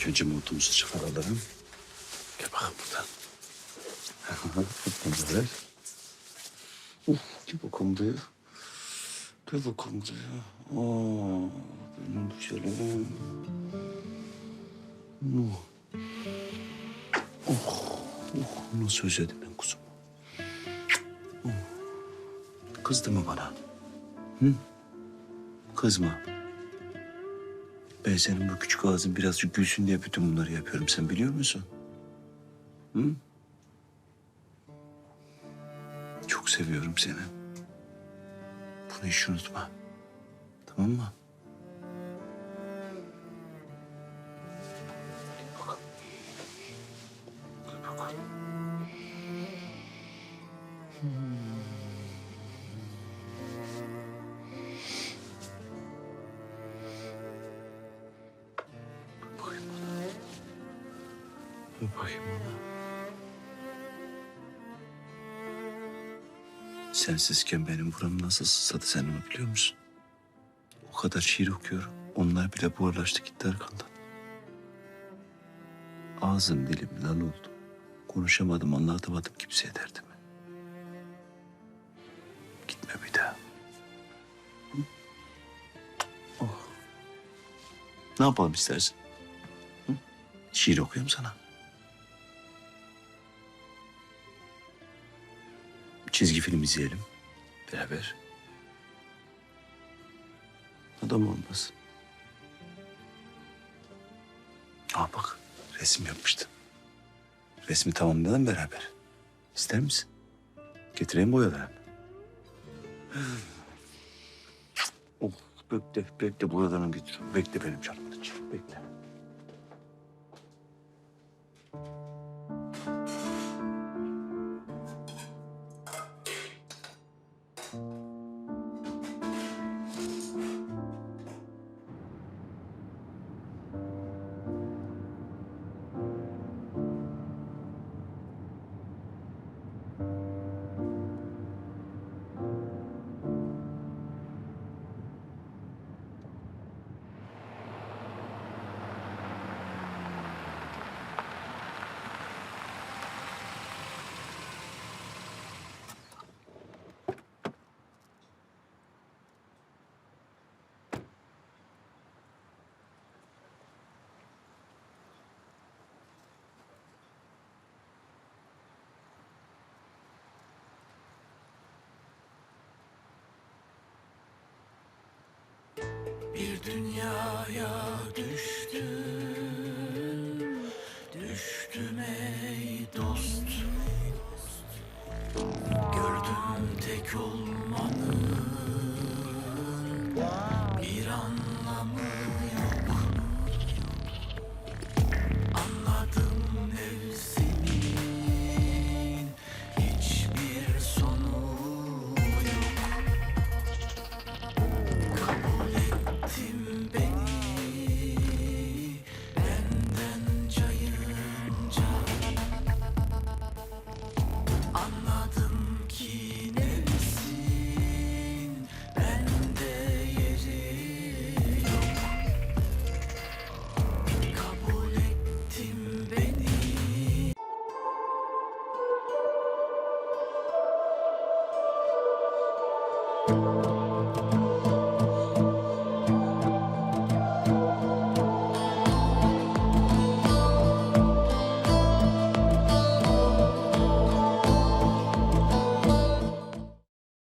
İlk önce montumuzu çıkaralım. Gel bakalım buradan. Ver. Uf, gel bakalım buraya. Gel bakalım buraya. Aa, benim güzelim. Oh. Oh, oh, nasıl özledim ben kuzumu. Oh. Kızdı mı bana? Hı? Kızma. Ben senin bu küçük ağzın birazcık gülsün diye bütün bunları yapıyorum. Sen biliyor musun? Hı? Çok seviyorum seni. Bunu hiç unutma. Tamam mı? Dur bakayım bana. Sensizken benim buram nasıl sızladı sen onu biliyor musun? O kadar şiir okuyorum. Onlar bile buharlaştı gitti arkandan. Ağzım dilim lal oldu. Konuşamadım anlatamadım kimseye derdimi. Gitme bir daha. Oh. Ne yapalım istersin? Hı? Şiir okuyayım sana. Çizgi film izleyelim. Beraber. Adam olmaz. Aa bak resim yapmıştı. Resmi tamamlayalım beraber. İster misin? Getireyim boyalarını. oh, bekle, bekle boyalarını getir. Bekle benim canımın. Bekle. Bir dünyaya düştüm Düştüm ey dost. Gördüm tek olmanın Bir an